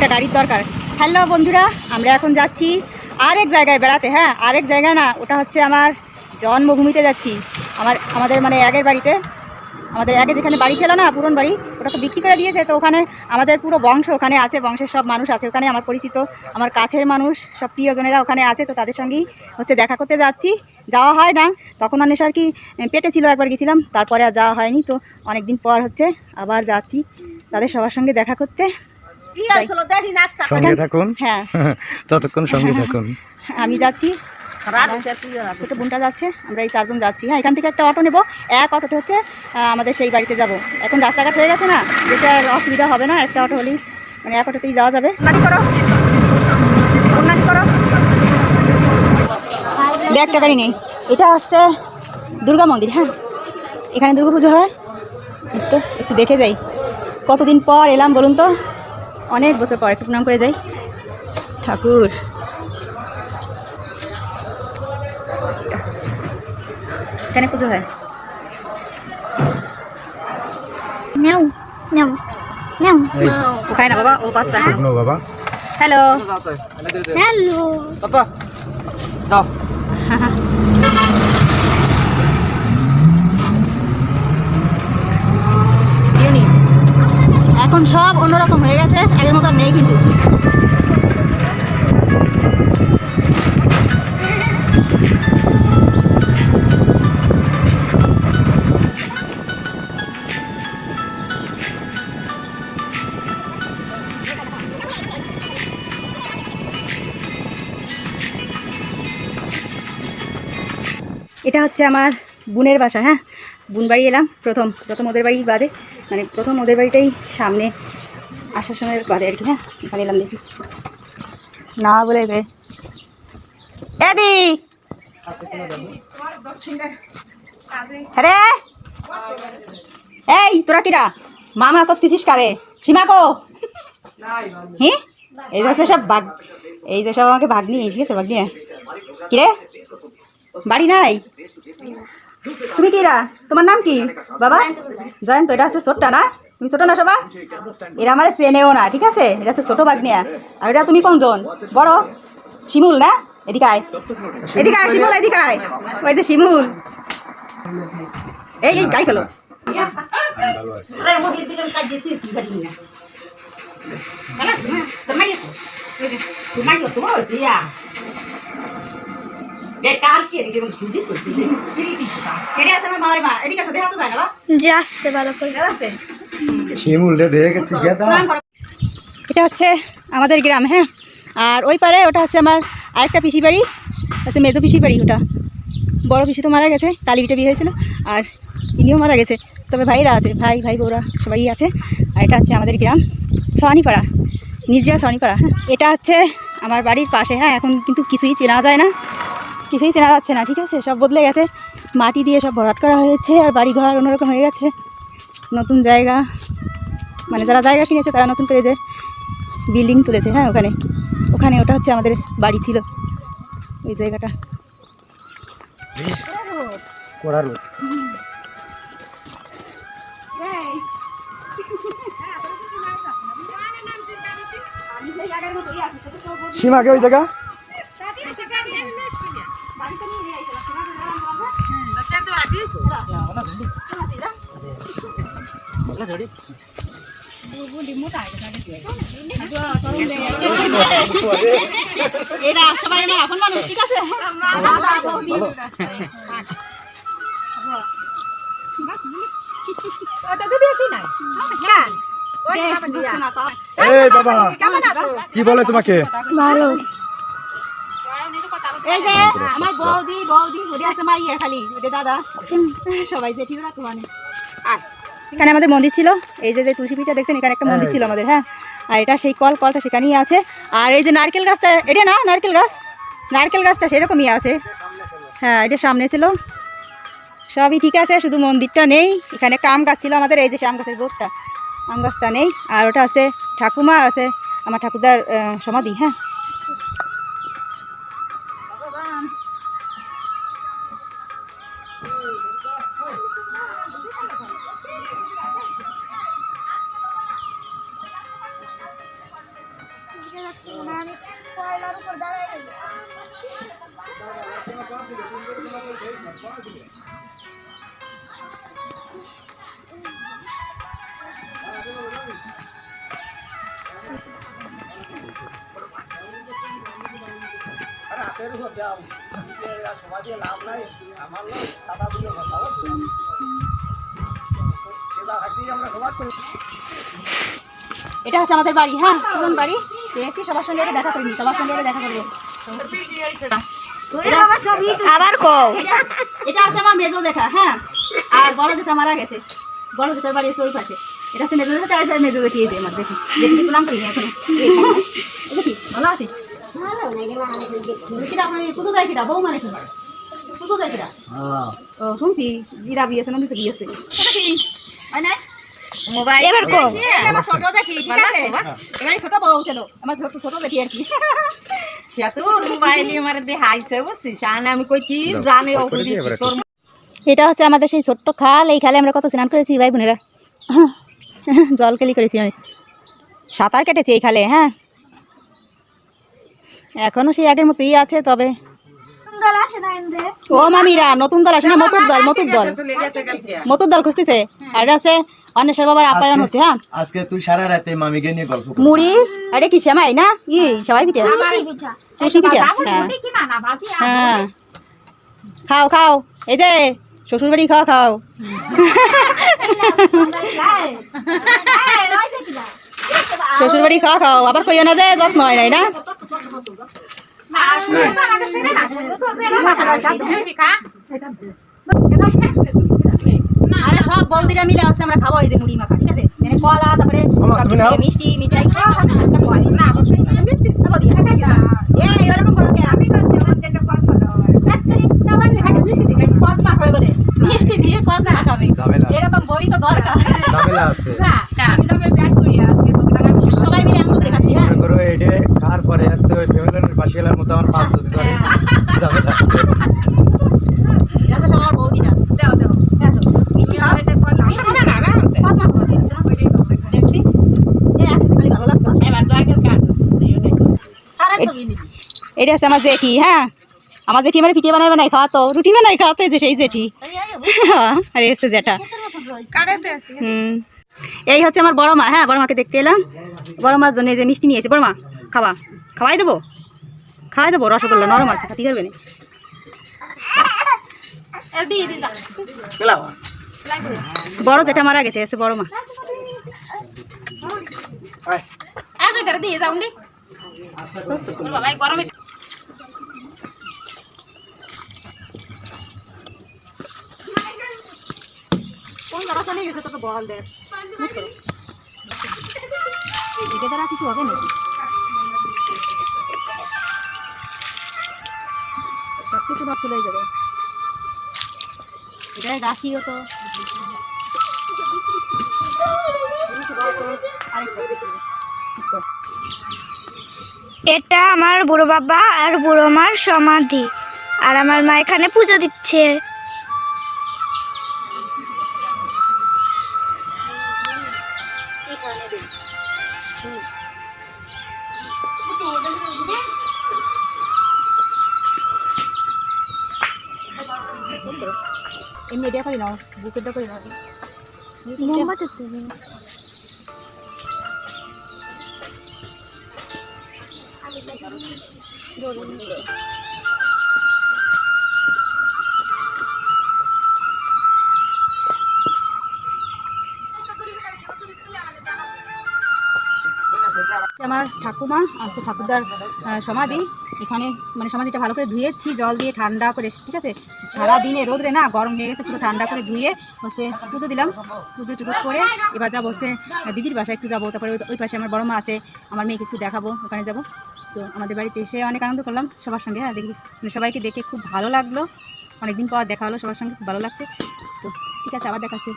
একটা গাড়ির দরকার। হ্যালো বন্ধুরা, আমরা এখন যাচ্ছি আরেক জায়গায় বেড়াতে হ্যাঁ? আরেক জায়গায় না, ওটা হচ্ছে আমার জন্মভূমিতে যাচ্ছি। আমার, আমাদের মানে আগের বাড়িতে, আমাদের আগে যেখানে বাড়ি ছিল না, পুরন বাড়ি ওটা তো বিক্রি করে দিয়েছে। তো ওখানে আমাদের পুরো বংশ ওখানে আছে, বংশের সব মানুষ আছে। ওখানে আমার পরিচিত, আমার কাছের মানুষ, সব প্রিয়জনেরা ওখানে আছে। তো তাদের সঙ্গেই হচ্ছে দেখা করতে যাচ্ছি। যাওয়া হয় না, তখন অনেক আর কি পেটে ছিল, একবার গেছিলাম, তারপরে আর যাওয়া হয়নি। তো অনেক দিন পর হচ্ছে আবার যাচ্ছি, তাদের সবার সঙ্গে দেখা করতে। সঙ্গে থাকুন। হ্যাঁ। ততক্ষণ সঙ্গে থাকুন। আমি যাচ্ছি। ছোটো বোনটা যাচ্ছে আমরা এই চারজন যাচ্ছি। হ্যাঁ এখান থেকে একটা অটো নেব। এক অটোতে হচ্ছে আমাদের সেই বাড়িতে যাব। এখন রাস্তাঘাট হয়ে গেছে না আর অসুবিধা হবে না একটা অটো হলেই। মানে এক অটোতেই যাওয়া যাবে। করো। করো। ব্যাগটা গাড়ি নেই। এটা হচ্ছে দুর্গা মন্দির হ্যাঁ। এখানে দুর্গা পুজো হয়। তো একটু দেখে যাই। কতদিন পর এলাম বলুন তো? অনেক বছর পর একটু প্রণাম করে যাই। ঠাকুর। এখানে পুজো হয়। নাও নাও নাও। ও খায় না বাবা ও পাস্তা। শুকনো বাবা। হ্যালো। হ্যালো। এখন সব অন্যরকম হয়ে গেছে আগের মতো নেই কিন্তু। এটা হচ্ছে আমার বোনের বাসা হ্যাঁ? বোন বাড়ি এলাম প্রথম প্রথম ওদের বাড়ি বাদে। মানে প্রথম ওদের বাড়িটাই সামনে আসার সময় বাদে আর কি হ্যাঁ? এখানে এলাম দেখি। না বলে বে। হ্যাঁ এই, তোরা কিরা? মামা করতেছিস কারে? সীমা কো? হি? এই যে সব বাঘ এই যে সব আমাকে ভাগ নিয়ে ঠিক আছে ভাগ নিয়ে কিরে? বাড়ি নাই? তুমি কিরা তোমার নাম কি বাবা জয়ন্ত এটা হচ্ছে ছোট্টা না তুমি ছোট না সবার এরা আমার চেনেও না ঠিক আছে এটা হচ্ছে ছোট বাগনিয়া আর এটা তুমি কোনজন বড় শিমুল না এদিকে আয় এদিকে আয় শিমুল এদিকে আয় ওই যে শিমুল এই এই গাই খেলো আছে আমার এটা হচ্ছে আমাদের গ্রাম হ্যাঁ? আর ওই পারে ওটা হচ্ছে আমার আরেকটা পিসি বাড়ি হচ্ছে মেজো পিসির বাড়ি ওটা। বড় পিসি তো মারা গেছে কালীবিটা বিয়ে হয়েছিল আর ইনিও মারা গেছে। তবে ভাইরা আছে ভাই ভাই বউরা সবাই আছে। আর এটা হচ্ছে আমাদের গ্রাম সোয়ানিপাড়া নিজা সোয়ানিপাড়া হ্যাঁ? এটা হচ্ছে আমার বাড়ির পাশে হ্যাঁ? এখন কিন্তু কিছুই চেনা যায় না। কিছুই চেনা যাচ্ছে না, ঠিক আছে? সব বদলে গেছে। মাটি দিয়ে সব ভরাট করা হয়েছে আর বাড়ি ঘর অন্যরকম হয়ে গেছে। নতুন জায়গা মানে যারা জায়গা কিনেছে তারা নতুন করে যে বিল্ডিং তুলেছে হ্যাঁ ওখানে। ওখানে ওটা হচ্ছে আমাদের বাড়ি ছিল, ওই জায়গাটা। রোদ। সীমাকে ওই জায়গা? এরা সবাই আমার আপন মানুষ ঠিক আছে কি বলে তোমাকে? ভালো। এই যে আমার বৌদি বৌদি ওটা আছে মা ইয়ে খালি ওটা দাদা। সবাই জেঠিও রাখো মানে। এখানে আমাদের মন্দির ছিল এই যে যে তুলসী পিঠা দেখছেন এখানে একটা মন্দির ছিল আমাদের হ্যাঁ? আর এটা সেই কল কলটা সেখানেই আছে। আর এই যে নারকেল গাছটা এটা না নারকেল গাছ? নারকেল গাছটা সেরকমই আছে। হ্যাঁ এটা সামনে ছিল। সবই ঠিক আছে শুধু মন্দিরটা নেই। এখানে একটা আম গাছ ছিল আমাদের এই যে আম গাছের বোটটা। আম গাছটা নেই। আর ওটা আছে ঠাকুমা আর আছে আমার ঠাকুরদার সমাধি হ্যাঁ? এটা হচ্ছে আমাদের বাড়ি হ্যাঁ? পুরন বাড়ি? এসছি সবার সঙ্গে আগে দেখা করিনি সবার সঙ্গে দেখা করব। আবার কও। এটা- এটা আছে আমার মেজো জেঠা হ্যাঁ? আর বড় জেঠা মারা গেছে। বড় জেঠার বাড়ি আছে ওই পাশে। এটা আছে মেজো জেঠা আছে মেজো জেঠি এই যে আমার জেঠি। জেঠি প্রণাম করিনি এখনও। জেঠি ভালো আছে? এটা হচ্ছে আমাদের সেই ছোট্ট খাল, এই খালে আমরা কত স্নান করেছি ভাই বোনেরা। জল কেলি করেছি আমি। সাঁতার কেটেছি এই খালে হ্যাঁ? এখনও সেই আগের মতোই আছে তবে ও মামিরা নতুন দল আসে না মতুর দল মতুর দল। মতুর দল খুঁজতেছে। আর আছে অন্বেষর বাবার আপ্যায়ন হচ্ছে হ্যাঁ? আজকে তুই সারা রাতে মামিকে নিয়ে গল্প মুড়ি? আরে কি শ্যামাই না? ই সবাই পিঠে। পিঠা। চুষি পিঠা হ্যাঁ। হ্যাঁ। খাও খাও। এই যে শ্বশুর বাড়ি খাও খাও। শ্বশুর বাড়ি খাওয়া খাও। আবার কইও না যে যত্ন হয় নাই না? আরে মিলে আসছে আমরা খাব এই যে মুড়ি মাখা ঠিক আছে। মানে কলা তারপরে মিষ্টি মিঠাই না মিষ্টি দিয়ে এই এরকম করো কে আমি কাছে আমার একটা কত বলো সাতরি সামান্য খাবে মিষ্টি দিয়ে কত মাখাবে বলে মিষ্টি দিয়ে কত মাখাবে ঝামেলা। এরকম বই তো দরকার ঝামেলা আছে সবাই মিলে আনন্দ করে খাচ্ছি হ্যাঁ মনে করো এই যে খাওয়ার পরে আসছে ওই ফ্যামিলির পাশে এলার মতো আমার পাঁচ যদি ধরে ঝামেলা আছে এটা তো সবার বৌদিরা দাও দাও মিষ্টি খাও মিষ্টি না না কত মাখাবে দেখছি এই একসাথে খালি ভালো লাগতো এটা আছে আমার জেঠি হ্যাঁ? আমার জেঠি আমার পিঠে বানাই বানাই খাওয়াতো। রুটি বানাই খাওয়াতো এই যে সেই জেঠি। আরে এসছে জেঠা। হুম। এই হচ্ছে আমার বড় মা হ্যাঁ বড় মাকে দেখতে এলাম। বড় মার জন্য এই যে মিষ্টি নিয়েছে। বড় মা খাওয়া খাওয়াই দেবো? খাওয়াই দেবো? রসগোল্লা নরম আছে খাতি করবে না? বড় জেঠা মারা গেছে এসে বড় মা। কোন জায়গা চলে গেছে, তোকে বল দেখ। দ্বারা কিছু হবে সব কিছু নষ্ট হয়ে যাবে। এটা গাছিও তো। এটা আমার বুড়ো বাবা আর বুড়ো মার সমাধি। আর আমার মা এখানে পুজো দিচ্ছে। এমনি এটা করি নাও বুকেরটা করি নাও। মোমবাতি আমার ঠাকুমা আছে ঠাকুরদার সমাধি। এখানে মানে সমাধিটা ভালো করে ধুয়েছি জল দিয়ে ঠান্ডা করে, ঠিক আছে? সারাদিনে রোদরে না, গরম হয়ে গেছে ঠান্ডা করে ধুয়ে হচ্ছে পুজো দিলাম। পুজো টুজো করে এবার যাব হচ্ছে দিদির বাসায়, একটু যাব। তারপরে ওই- ওই পাশে আমার বড় মা আছে, আমার মেয়েকে একটু দেখাবো, ওখানে যাব। তো আমাদের বাড়িতে এসে অনেক আনন্দ করলাম সবার সঙ্গে হ্যাঁ দেখি মানে সবাইকে দেখে খুব ভালো লাগল। অনেকদিন পর দেখা হলো সবার সঙ্গে, খুব ভালো লাগছে। তো ঠিক আছে, আবার দেখাচ্ছি